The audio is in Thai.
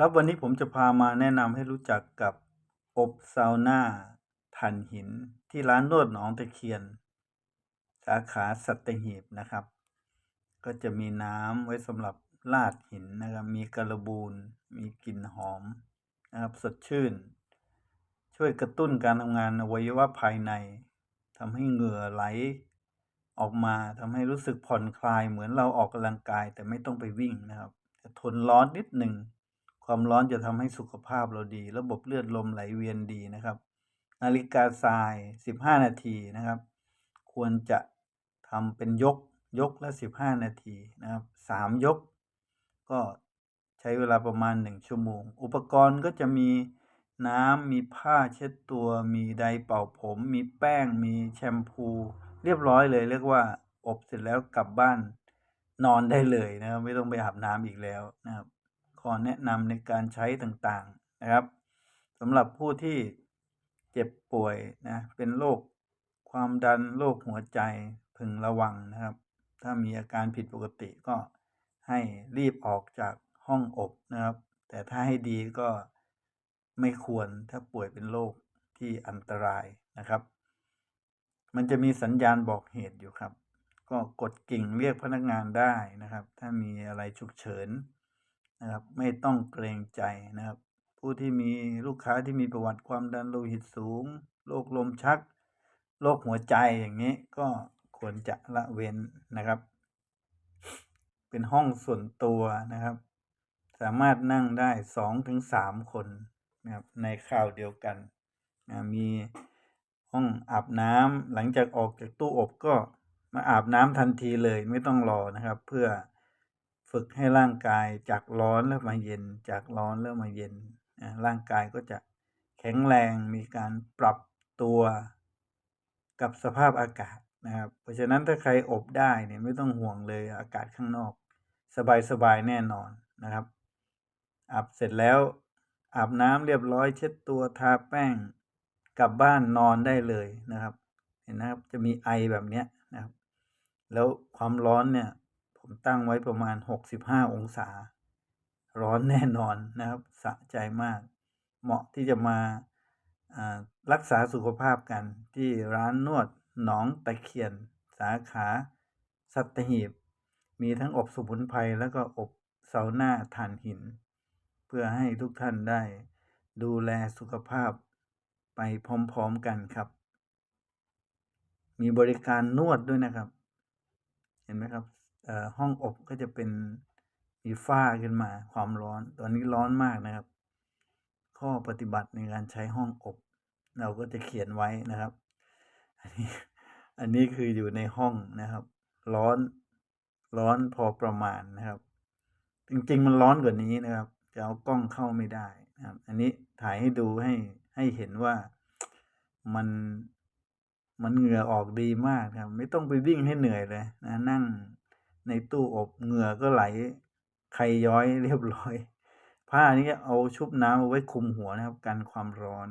ครับวันนี้ผมจะพามาแนะนำให้รู้จักกับอบซาวน่าถ่านหิน ที่ร้านนวดหนองตะเคียน สาขาสัตหีบนะครับ ก็จะมีน้ำไว้สำหรับลาดหินนะครับ มีกระบูนมีกลิ่นหอมนะครับสดชื่น ช่วยกระตุ้นการทำงานอวัยวะภายในทำให้เหงื่อไหลออกมาทำให้รู้สึกผ่อนคลายเหมือนเราออกกำลังกายแต่ไม่ต้องไปวิ่งนะครับจะทนร้อนนิดหนึ่ง ความร้อนจะทำให้สุขภาพเราดี ระบบเลือดลมไหลเวียนดีนะครับ นาฬิกาทราย 15 นาทีนะครับ ควรจะทำเป็นยกยกละ 15 นาทีนะครับ 3 ยก ก็ใช้เวลาประมาณ 1 ชั่วโมง อุปกรณ์ก็จะมีน้ำมีผ้าเช็ดตัว มีไดร์เป่าผม มีแป้ง มีแชมพู เรียบร้อยเลย เรียกว่าอบเสร็จแล้วกลับบ้านนอนได้เลยนะครับ ไม่ต้องไปอาบน้ำอีกแล้วนะครับ ขอแนะนำในการใช้ต่างๆนะครับสำหรับผู้ที่เจ็บป่วยนะเป็นโรคความดันโรคหัวใจพึงระวังนะครับ ถ้ามีอาการผิดปกติก็ให้รีบออกจากห้องอบนะครับ แต่ถ้าให้ดีก็ไม่ควรถ้าป่วยเป็นโรคที่อันตรายนะครับ มันจะมีสัญญาณบอกเหตุอยู่ครับ ก็กดกิ่งเรียกพนักงานได้นะครับ ถ้ามีอะไรฉุกเฉิน นะครับ ไม่ต้องเกรงใจนะครับ ผู้ที่มีลูกค้าที่มีประวัติความดันโลหิตสูงโรคลมชักโรคหัวใจอย่างนี้ก็ควรจะละเว้นนะครับ เป็นห้องส่วนตัวนะครับ สามารถนั่งได้สองถึงสามคนนะครับในคราวเดียวกันนะมีห้องอาบน้ำหลังจากออกจากตู้อบก็มาอาบน้ำทันทีเลยไม่ต้องรอนะครับ เพื่อ ฝึกให้ร่างกายจากร้อนแล้วมาเย็น จากร้อนแล้วมาเย็นร่างกายก็จะแข็งแรงมีการปรับตัวกับสภาพอากาศนะครับ เพราะฉะนั้นถ้าใครอบได้เนี่ยไม่ต้องห่วงเลยอากาศข้างนอก สบายๆแน่นอนนะครับอาบเสร็จแล้วอาบน้ำเรียบร้อยเช็ดตัวทาแป้งกลับบ้านนอนได้เลยนะครับ เห็นนะครับจะมีไอแบบเนี้ยนะครับ แล้วความร้อนเนี่ย ผมตั้งไว้ประมาณ 65 องศา ร้อนแน่นอนนะครับ สะใจมาก เหมาะที่จะมารักษาสุขภาพกันที่ร้านนวดหนองตะเคียน สาขา สัตหีบ มีทั้งอบสมุนไพรแล้วก็อบเสาหน้าถ่านหิน เพื่อให้ทุกท่านได้ดูแลสุขภาพไปพร้อมๆกันครับ มีบริการนวดด้วยนะครับ เห็นไหมครับ ห้องอบก็จะเป็นมีฝ้าขึ้นมาความร้อน ตอนนี้ร้อนมากนะครับ ข้อปฏิบัติในการใช้ห้องอบ เราก็จะเขียนไว้นะครับ อันนี้อันนี้คืออยู่ในห้องนะครับ ร้อนร้อนพอประมาณนะครับ จริงๆมันร้อนกว่านี้นะครับ จะเอากล้องเข้าไม่ได้นะครับ อันนี้ถ่ายให้ดูให้ให้เห็นว่ามันมันเหงื่อออกดีมากครับ ไม่ต้องไปวิ่งให้เหนื่อยเลยนะนั่ง ในตู้อบเหงื่อก็ไหลใครย้อยเรียบร้อย ผ้านี้เอาชุบน้ำเอาไว้คุมหัวนะครับ กันความร้อน